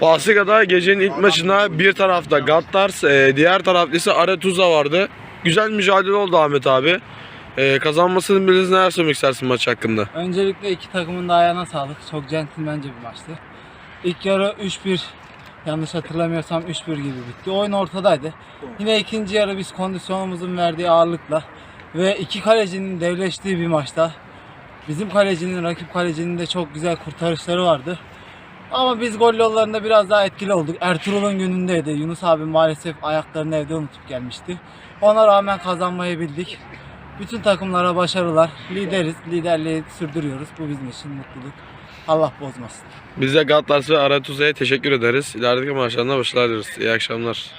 Pasika'da gecenin ilk maçına bir tarafta Gattars, e, diğer tarafta ise Aretuza vardı. Güzel mücadele oldu Ahmet abi. E, kazanmasının biliriz neler söylemek istersin maç hakkında? Öncelikle iki takımın da ayağına sağlık. Çok centilmence bir maçtı. İlk yarı 3-1 yanlış hatırlamıyorsam 3-1 gibi bitti. Oyun ortadaydı. Yine ikinci yarı biz kondisyonumuzun verdiği ağırlıkla ve iki kalecinin devleştiği bir maçta bizim kalecinin, rakip kalecinin de çok güzel kurtarışları vardı. Ama biz gol yollarında biraz daha etkili olduk. Ertuğrul'un günündeydi. Yunus abi maalesef ayaklarını evde unutup gelmişti. Ona rağmen kazanmayı bildik. Bütün takımlara başarılar. Lideriz. Liderliği sürdürüyoruz. Bu bizim için mutluluk. Allah bozmasın. Biz de Gattars ve Aretuza'ya teşekkür ederiz. İlerideki maçlarında başarılar dileriz. İyi akşamlar.